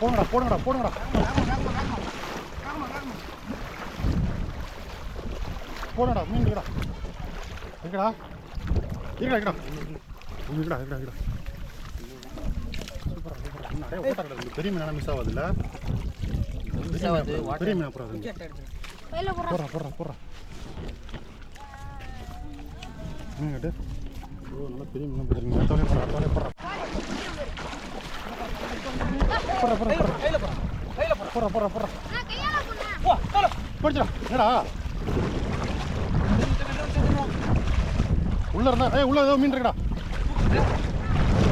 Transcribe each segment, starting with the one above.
போடுங்கடா போடுங்கடா போடுங்கடா போடுங்கடா மீன் இருக்குடா இருக்குடா இருக்குடா இருக்குடா இருக்குடா இருக்குடா இருக்குடா சூப்பரா. சூப்பரா நிறைய ஓட்டா கிடக்கு பெரிய மீனான மிஸ் ஆகாதுல்ல மிஸ் ஆகாது, பெரிய மீன் அப்புறம் போடுறா. போடுறா போடுறா மீன் கட்டு. ஓ நல்லா பெரிய மீன் போடுறீங்க அடுத்தவளே போடுறா அடுத்தவளே போடுறா போடுறா போடுறா போடுறா கையில் போகிறோம் கையில் போகிறோம் போடுறா போடுறா போடுறா நான் கையால போறேன் போ தோல போடுச்சுடா என்னடா உள்ள இருந்தா ஏய் உள்ள ஏதோ மீன் இருக்குடா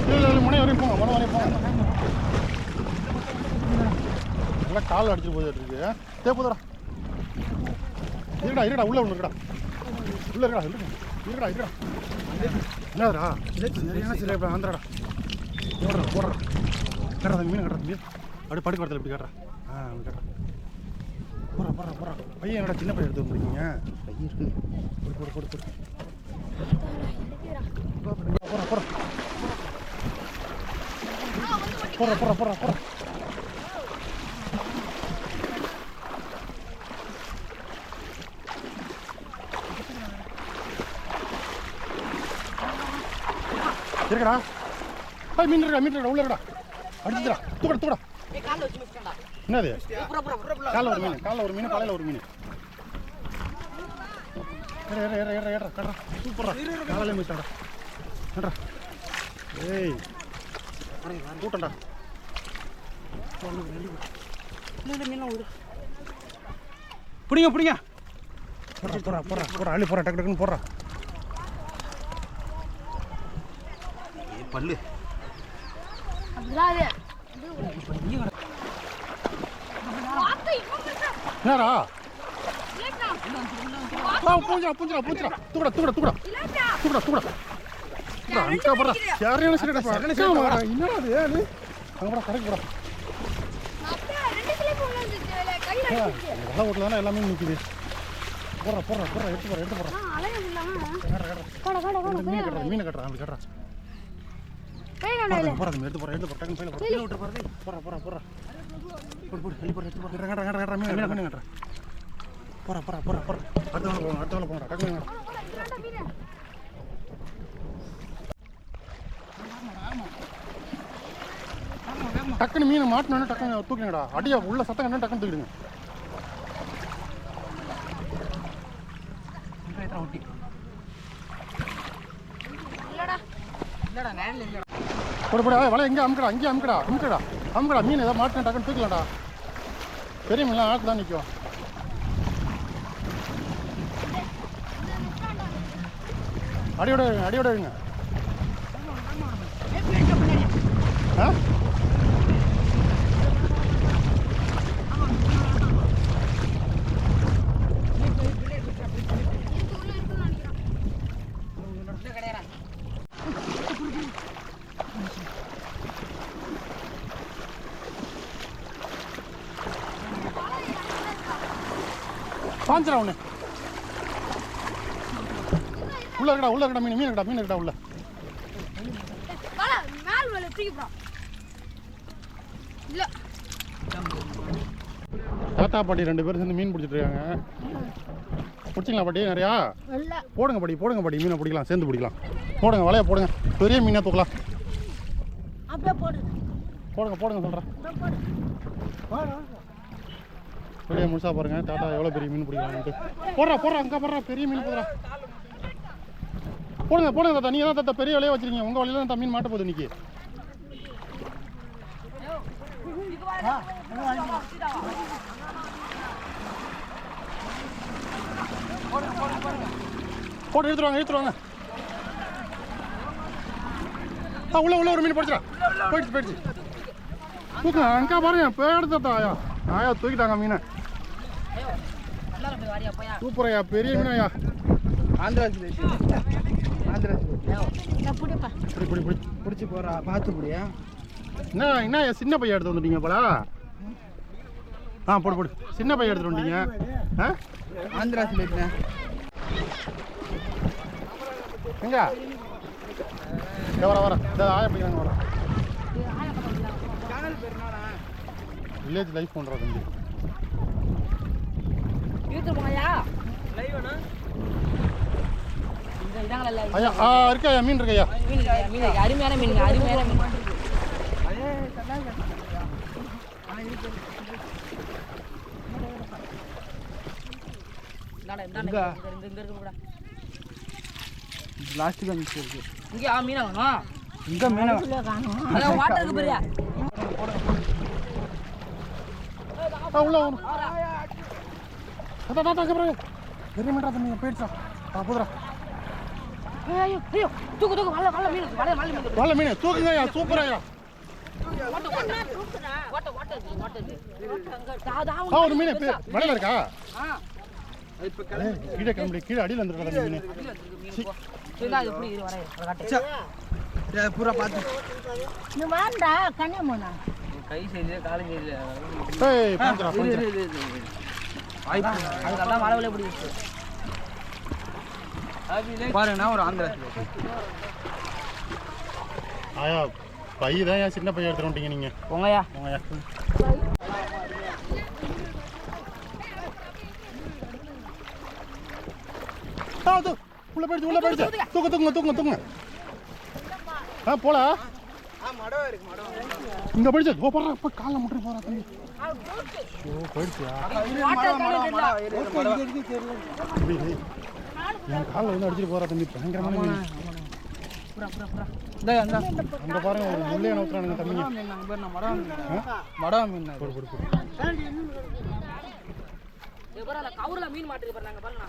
இல்ல இல்ல முனை வரையும் போங்க முனை வரையும் போங்க நல்லா கால் அடிச்சு போயிட்டு இருக்கு தே தேப்புதடா இருடா இருடா உள்ள ஒன்று இருக்கடா உள்ள இருக்கடா இருக்கடா இருக்கடா இருக்கடா என்னதுடா சரியான சில வந்துடா போடுறா போடுறா கட்டுறா மீன் கட்டுறா தம்பி. அப்படியே படுக்க வரத்துல இப்படி கட்டுறா. ஆ அப்படி கட்டுறா. போடுறா போடுறா போடுறா பையன் என்னடா சின்ன பையன் எடுத்து வந்துருக்கீங்க? பையன் இருக்கு. போடு போடு போடு போடு போடுறா போடுறா போடுறா போடுறா போடுறா போடுறா இருக்கடா. மீன் இருக்கா மீன் இருக்கா உள்ள இருக்கடா. அடிச்சுடா தூக்கடா தூக்கடா. என்னது? புறா புறா புறா காலைல ஒரு மீன் காலைல ஒரு மீன் காலையில் ஒரு மீன். ஏற ஏற ஏற ஏற ஏற கடறா. சூப்பரா காலையில மீட்டாடா கடறா. ஏய். கூட்டண்டா பிடிங்க பிடிங்க. போடுறா போடுறா போடுறா போடுறா. அள்ளி போடுறா டக்கு டக்குன்னு போடுறா. பல்லு அப்படிதான் அது வார்த்தை இன்னும் பெருசா. என்னடா? பூஞ்சா பூஞ்சா பூஞ்சா. தூக்கடா தூக்கடா தூக்கடா. தூக்கடா தூக்கடா. அங்க போடுறா யாரையும் சரிடா என்னடா அது ஏன் அங்க போடா கடைக்கு போடா. வெள்ளை ஓட்டில் தானே எல்லாமே நிற்குது போடுறா போடுறா போடுறா எடுத்து போடுறா எடுத்து போடுறா. போடா, போடா, போடா, மீன் போடா. கட்டுறா மீன் கட்டுறா. கட்டுறா. கை கண்டாயில. போடுறா போடுறா எடுத்து போடுறா எடுத்து போடுறா டக்குனு பையில போடுறா கீழே விட்டு போடுறா போடுறா போடுறா போடுறா போடு போடு அள்ளி போடுறா எடுத்து போடுறா கட்டுறா கட்டுறா கட்டுறா மீன் மாட்டினோன்னு டக்குனு தூக்கிங்கடா அடியா உள்ள சத்தம் என்ன டக்குனு தூக்கிடுங்க. ஒட்டி இல்லடா. இல்லடா நேரில் இல்லடா. போடு வலை எங்கே அமுக்கடா இங்கே அமுக்கடா அமுக்கடா. அமுக்கடா. மீன் ஏதாவது மாட்டினா டக்குனு தூக்கலாம்டா. பெரிய மீன்லாம் ஆக்கு தான் நிற்கும் அடியோட அடியோட இருங்க. ஆ? பாஞ்சிடா ஒன்று உள்ள இருக்கடா உள்ள இருக்கடா மீன் மீன் இருக்கடா மீன் இருக்கடா உள்ள. மேல். இல்ல. தாத்தா பாட்டி ரெண்டு பேரும் சேர்ந்து மீன் பிடிச்சிட்டு இருக்காங்க. பிடிச்சிங்களா பாட்டி நிறையா. போடுங்க பாட்டி போடுங்க பாட்டி. மீனை பிடிக்கலாம் சேர்ந்து பிடிக்கலாம். போடுங்க வலைய போடுங்க. பெரிய மீனை தூக்கலாம். போடுங்க போடுங்க சொல்கிறேன் அப்படியே வெளியே முழுசா பாருங்க. தாத்தா எவ்வளோ பெரிய மீன் பிடிக்கலாம்னு போடுறா போடுறா அங்கே போடுறா பெரிய மீன் போடுறா. போடுங்க போடுங்க தாத்தா. நீங்கள் தான் தாத்தா பெரிய வலையை வச்சிருக்கீங்க. உங்கள் வலையில தான் மீன் மாட்ட போகுது இன்னைக்கு. போட்டு எடுத்துருவாங்க எடுத்துருவாங்க ஆ உள்ள உள்ள ஒரு மீன் படிச்சிடா. போயிடுச்சு போயிடுச்சு. தூக்குங்க அங்கே பாருங்க பேடு தாத்தா. ஆயா ஆயா தூக்கிட்டாங்க மீனை எல்லாரும் போய் வாடியா போயா சூப்பரையா பெரிய மீனாயா ஆந்திரா ஆந்திரா பிடிச்சி போறா பார்த்து முடியா என்ன என்ன என் சின்ன பையன் எடுத்து வந்துட்டீங்க போல? ஆ போடு போடு. சின்ன பையன் எடுத்துட்டு வந்துட்டீங்க ஆ? ஆந்திரா சுரேஷ்ண்ணே எங்க வர வர. இந்த ஆயா பிடிக்கிறாங்க வர வில்லேஜ் லைஃப் பண்ணுறா தம்பி. ஐயா ஆ ஐயா மீன் இருக்கா மீன் மீன். அருமையான மீனுங்க அருமையான மீன். லாஸ்ட்டுக்கு வந்துச்சு இருக்கு இங்கே ஆ மீனா வேணும்? இங்கே மீனை? அதான் வாட்டர் இருக்கு பெரியா. ஆ உள்ள அதான் அப்புறம் பெரிய மீன்டா தம்பி போயிடுச்சா? ஆ போதுரா ஐயோ ஐயோ தூக்கு தூக்கு வல்ல வல்ல மீன் வல்ல வல்ல மீன். நல்ல மீன் தூக்குங்க ஐயா சூப்பரா ஐயா. ஓட்ட ஓட்ட ஓட்ட ஓட்ட இருக்கு, ஓட்ட இருக்கு. அங்க தா தா ஆ ஒரு மீன் வலையில இருக்கா? கீழே கிளம்பி கீழே அடியில் வந்துருக்கா மீன். பூரா பார்த்து. நீ வாண்டா கன்னியம்மனா கை செய்து காலை செய்து பாருங்கண்ணா ஒரு ஆந்திரா ஆயா பை தான் ஏன் சின்ன பையன் எடுத்துட்டு வந்துட்டீங்க நீங்க. போங்கய்யா. போங்கய்யா. ஆ, தூ. உள்ள போயிடுச்சு உள்ள போயிடுச்சு தூக்குங்க ஆ போல மடம் இருக்கு மடம் இங்க போயிடுச்சு ஓ போறா இப்போ காலில் முட்டு போறா தம்பி. ஐயோ போயிடுச்சியா. என் காலில் வந்து அடிச்சிட்டு போறா தம்பி? பயங்கரமான மீன் அங்க பாருங்க ஒரு முள்ளைய நோக்குறானுங்க தம்பிங்க மடம் மீன் போடு போடு போடு. கவுரில் மீன் மாட்டுக்கு பாருங்க நாங்கள் பாருங்க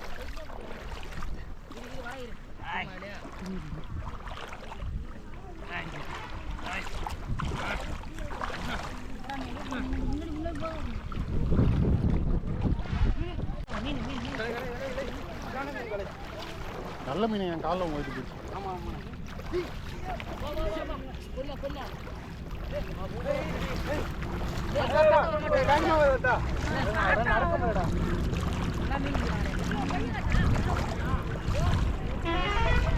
நல்ல மீன் என் காலில் உங்களுக்கு போச்சு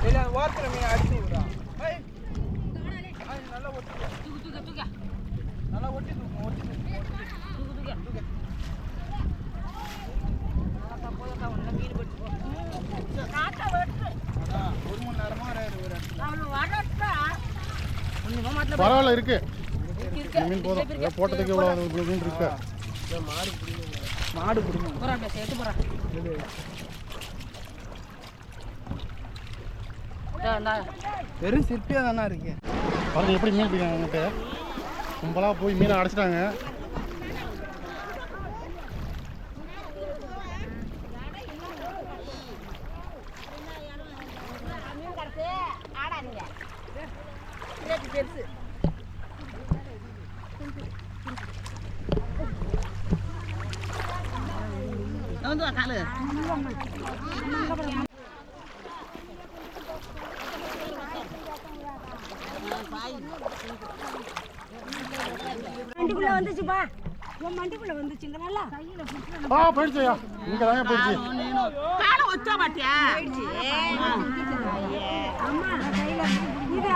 இல்லை ஓரத்தில் மீன் அடிச்சு விடுறா ஏய். அது நல்லா ஒட்டி தூக்கு தூக்கு தூக்கு நல்லா ஒட்டி தூக்கும் ஒட்டி தூக்கும் தூக்கு தூக்கு அதான் போதும்க்கா, உள்ள மீன் போட்டு போ. அதான், ஒரு மணி நேரமா ஒரு இடத்துல. ஒண்ணுமே மாட்டல பரவாயில்ல இருக்கு. மீன் போதும். போட்டதுக்கு இவ்வளோ இவ்வளோ மீன் இருக்கு. மாடு. வெறும் சிற்பியாக தானே இருக்கு? பாருங்க எப்படி மீன் பிடிக்காங்க அங்கிட்ட கும்பலாக போய் மீனை அடைச்சிட்டாங்க மீன் கடத்து ஆடாதீங்க ரேட்டு பெருசு வந்து வா, காலு மண்டிக்குள்ள வந்துச்சுப்பா. உன் மண்டிக்குள்ள வந்துச்சுங்க நல்லா. ஆ போயிடுச்சுயா இங்கே தாங்க போயிடுச்சு. அம்மா கையில இது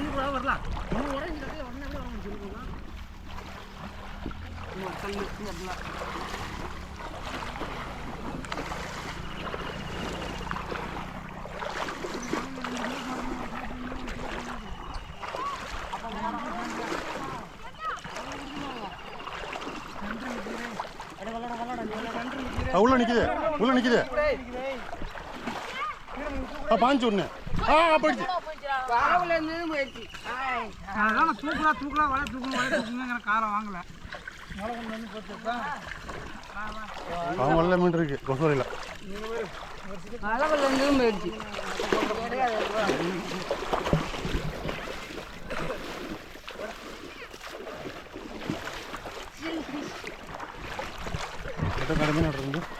காய்ச்சா பாரு தண்ணி கூட வரலாம் ஆ, உள்ள நிக்குது. உள்ள நிக்குது. பாஞ்சு ஒண்ணு ஆ போயிடுச்சு அதான் தூக்கலாம் தூக்கலாம் வலை தூக்கணும் வலை தூக்கணுங்கிற காரம் வாங்கல. அவங்க நல்ல மீன் இருக்கு கொசோரியில் அளவில் இருந்தும் போயிடுச்சு எட்ட கடை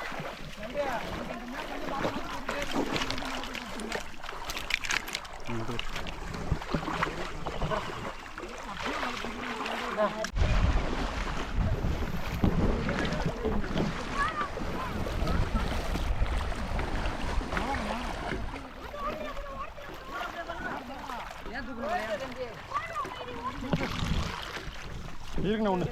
இருக்குண்ணா ஒன்று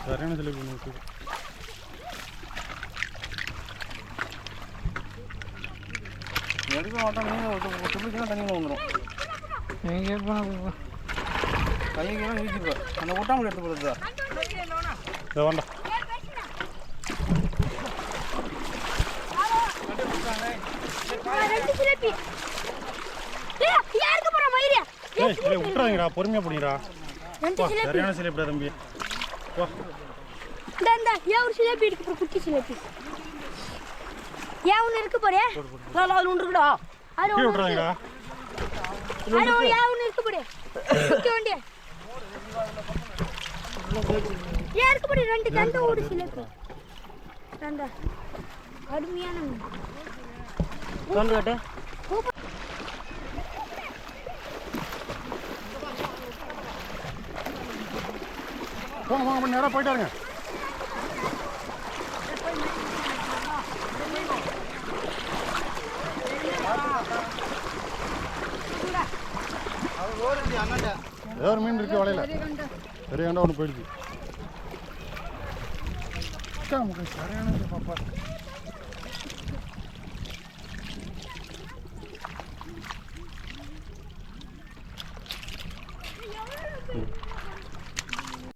சரியான செலவு பண்ணுவோம் எடுக்க மாட்டோம் நீங்கள் துப்பிச்சுனா தண்ணியில் வந்துடும் நீங்கள் கையெல்லாம் வீசிப்போ அந்த ஒட்டாமல் எடுத்து போகிறது இதை. வேண்டாம் ரெண்டு சிலேபி ஏய் யாருக்கு போற மயிரே ஏய் இல்லை விட்டுறாதீங்கடா பொறுமையாக பிடிங்கடா சரியான சிலைப்படா தம்பி. வா. இந்த இந்த ஏன் ஒரு சிலேபி இருக்கு? பாரு, குட்டி சிலேபி. ஏன் ஒன்று இருக்கு பாரு அதில் ஒன்று இருக்குடா. அது ஒன்று ஏன் ஒன்று இருக்கு பாரு குட்டி வண்டி ஏன் இருக்கு பாரு ரெண்டு தண்டை ஒரு சிலேபி தண்டை. கடுமையான மீன். தோண்டு கட்டு. போங்க போங்க நேராக போயிட்டாருங்க ஏதோ ஒரு மீன் இருக்கு வலையில. பெரிய கண்டா ஒன்று போயிடுச்சு. அக்கா, சரியான பாப்பா.